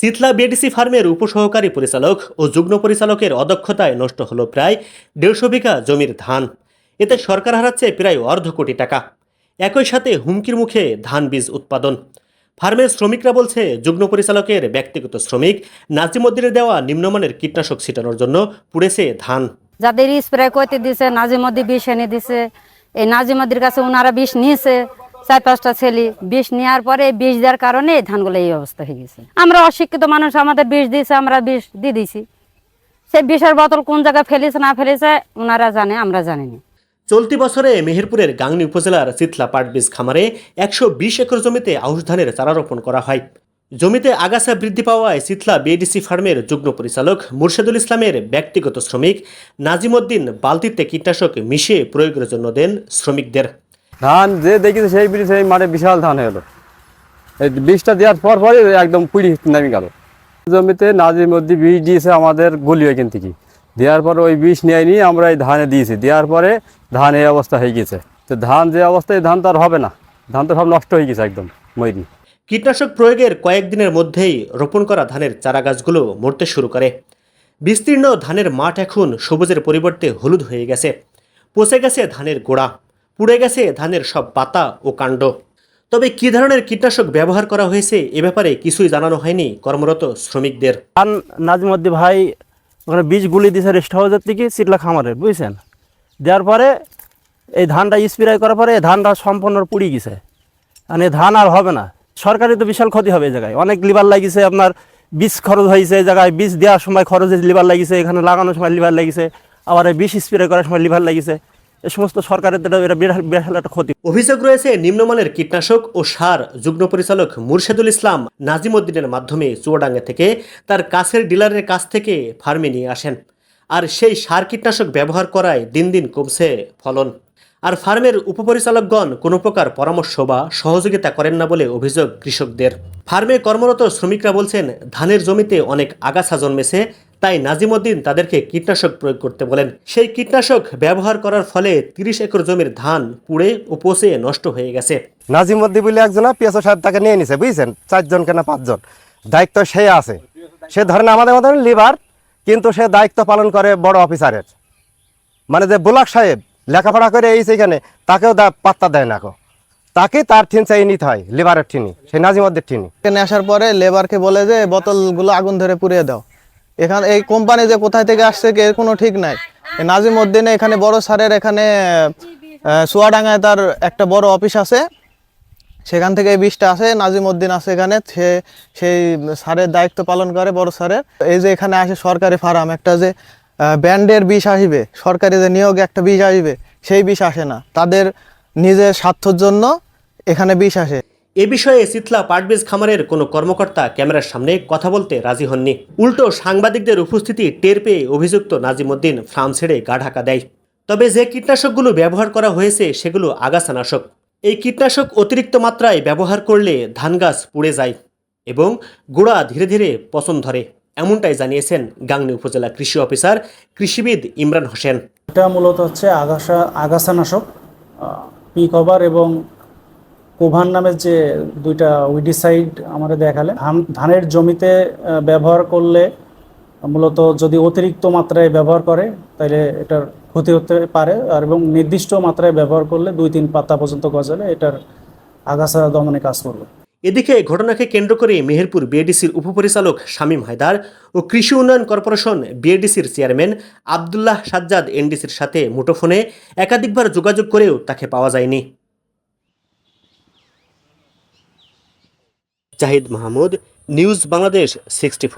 Shitala BADC ফার্মের উপসহকারী পরিচালক ও যুগ্ম পরিচালকের অদক্ষতায় নষ্ট হলো প্রায় দেড়শো বিঘা জমির ধান। এতে সরকার হারাচ্ছে প্রায় অর্ধ কোটি টাকা। একই সাথে হুমকির মুখে ধান বীজ উৎপাদন। ফার্মের শ্রমিকরা বলছে, যুগ্ম পরিচালকের ব্যক্তিগত শ্রমিক নাজিমুদ্দিনের দেওয়া নিম্নমানের কীটনাশক ছিটানোর জন্য পুড়েছে ধান। যাদের স্প্রে করতে দিছে নাজিমদি বিষ এনে দিছে। এই নাজিমদির কাছে ওনারা বিষ নিয়েছে। চার পাঁচটা ছেলে, বিষ নেওয়ার পরে বিষ দেওয়ার কারণে ধানগুলো এই অবস্থা হয়ে গেছে। আমরা অশিক্ষিত মানুষ, আমাদের বিষ দিয়েছে, আমরা বিষ দিয়ে দিয়েছি। সেই বিষের বোতল কোন জায়গায় ফেলেছে, না ফেলেছে, ওনারা জানে, আমরা জানি না। চলতি বছরে মেহেরপুরের গাংনী উপজেলার চিতলা পাটবীজ খামারে একশো বিশ একর জমিতে আউশ ধানের চারা রোপণ করা হয়। জমিতে আগাছা বৃদ্ধি পাওয়ায় চিতলা বিএডিসি ফার্মের যুগ্ম পরিচালক মুর্শেদুল ইসলামের ব্যক্তিগত শ্রমিক নাজিমুদ্দিন বালতিতে কীটনাশক মিশিয়ে প্রয়োগের জন্য দেন শ্রমিকদের। ধান যে দেখেছে সেই বিড়ি সেই মাঠে বিশাল ধান হলো এই বীজটা দেওয়ার পর পরে একদম পুড়ি নামি গেল। জমিতে নাজির মধ্যে বীজ দিয়েছে আমাদের গলি এখান থেকে। দেওয়ার পর ওই বীজ নিয়ে নিয়ে আমরা এই ধানে দিয়েছি। দেওয়ার পরে ধান এই অবস্থা হয়ে গেছে তো ধান যে অবস্থায় ধান তো আর হবে না। ধান তো সব নষ্ট হয়ে গেছে একদম ময়রি কীটনাশক প্রয়োগের কয়েকদিনের মধ্যেই রোপণ করা ধানের চারা গাছগুলো মরতে শুরু করে। বিস্তীর্ণ ধানের মাঠ এখন সবুজের পরিবর্তে হলুদ হয়ে গেছে। পচে গেছে ধানের গোড়া। পুড়ে গেছে ধানের সব পাতা ও কাণ্ড। তবে কী ধরনের কীটনাশক ব্যবহার করা হয়েছে এ ব্যাপারে কিছুই জানানো হয়নি কর্মরত শ্রমিকদের। ধান নাজমদ্দি ভাই ওখানে বীজ গুলি দিয়েছে রেস্ট হাউসের থেকে চিটলা খামারের, বুঝছেন? দেওয়ার পরে এই ধানটা স্প্রে করার পরে ধানটা সম্পূর্ণ পুড়ি গেছে। মানে ধান আর হবে না। সরকারি তো বিশাল ক্ষতি হবে এই জায়গায়। অনেক লিভার লাগিছে, আপনার বীজ খরচ হয়েছে এই জায়গায়। বীজ দেওয়ার সময় খরচ লিভার লাগিছে, এখানে লাগানোর সময় লিভার লাগিছে। আবার এই বিষ স্প্রে করার সময় লিভার লাগিছে। এই সমস্ত সরকারের দ্বারা এটা বিশাল একটা ক্ষতি। অভিযোগ রয়েছে, নিম্নমানের কীটনাশক ও সার যুগ্ম পরিচালক মুর্শেদুল ইসলাম নাজিমুদ্দিনের মাধ্যমে চুয়াডাঙ্গা থেকে তার কাছের ডিলারের কাছ থেকে ফার্মে নিয়ে আসেন। আর সেই সার কীটনাশক ব্যবহার করায় দিন দিন কমছে ফলন। আর ফার্মের উপপরিচালকগণ কোনো প্রকার পরামর্শ বা সহযোগিতা করেন না বলে অভিযোগ কৃষকদের। ফার্মে কর্মরত শ্রমিকরা বলছেন, ধানের জমিতে অনেক আগাছা জন্মেছে তাই নাজিমুদ্দিন তাদেরকে কীটনাশক প্রয়োগ করতে বলেন। সেই কীটনাশক ব্যবহার করার ফলে তিরিশ একর জমির ধান পুড়ে ও পচে নষ্ট হয়ে গেছে। নাজিমদ্দি বলে একজন পিএসও সাহেব তাকে নিয়ে নিছে বুঝছেন? চারজন কেনা পাঁচজন। দায়িত্ব সে আছে। সে ধরেন আমাদের মতন লিভার কিন্তু সে দায়িত্ব পালন করে বড় অফিসারের। মানে যে বুলাক সাহেব লেখাপড়া করে এই সেখানে তাকেও দা- পাত্তা দেয় না কো। তাকে তার ঠিন চাই নিতে হয় লেবারের ঠিনি সেই নাজিমদ্দির ঠিনি আসার পরে লেবারকে বলে যে বোতলগুলো আগুন ধরে পুড়িয়ে দাও। এখানে এই কোম্পানি যে কোথায় থেকে আসছে এর কোনো ঠিক নাই। এই নাজিম উদ্দিনে এখানে বড় স্যারের এখানে আহ, চুয়াডাঙ্গায় তার একটা বড় অফিস আছে। সেখান থেকে এই বিষটা আসে নাজিম উদ্দিন আছে এখানে। সে সেই স্যারের দায়িত্ব পালন করে বড় স্যারের। এই যে এখানে আসে সরকারি ফার্ম একটা যে ব্যান্ডের বিষ আসবে সরকারি যে নিয়োগে একটা বিষ আসবে সেই বিষ আসে না। তাদের নিজের স্বার্থর জন্য এখানে বিষ আসে। এ বিষয়ে সিতলা পাটবীজ খামারের কোনো কর্মকর্তা ক্যামেরার সামনে কথা বলতে রাজি হননি। উল্টো সাংবাদিকদের উপস্থিতি টের পেয়ে অভিযুক্ত নাজিমুদ্দিন ফার্ম ছেড়ে গা ঢাকা দেয়। তবে যে কীটনাশকগুলো ব্যবহার করা হয়েছে সেগুলো আগাছানাশক। এই কীটনাশক অতিরিক্ত মাত্রায় ব্যবহার করলে ধান গাছ পুড়ে যায় এবং গোড়া ধীরে ধীরে পচন ধরে, এমনটাই জানিয়েছেন গাংনী উপজেলা কৃষি অফিসার কৃষিবিদ ইমরান হোসেন। এটা মূলত হচ্ছে আগাছা আগাছানাশক পি কভার এবং কোভান নামের যে দুইটা উইডিসাইড আমাদের দেখালে, ধান, ধানের জমিতে ব্যবহার করলে মূলত যদি অতিরিক্ত মাত্রায় ব্যবহার করে তাহলে এটার ক্ষতি হতে পারে। আর এবং নির্দিষ্ট মাত্রায় ব্যবহার করলে দুই তিন পাতা পর্যন্ত গজালে এটার আগাছা দমনে কাজ করবে। এদিকে ঘটনাকে কেন্দ্র করে মেহেরপুর বিএডিসির উপপরিচালক শামীম হায়দার ও কৃষি উন্নয়ন কর্পোরেশন বিএডিসির চেয়ারম্যান আবদুল্লাহ সাজ্জাদ এনডিসির সাথে মুঠোফোনে একাধিকবার যোগাযোগ করেও তাকে পাওয়া যায়নি। Zahid Mahmud news Bangladesh sixty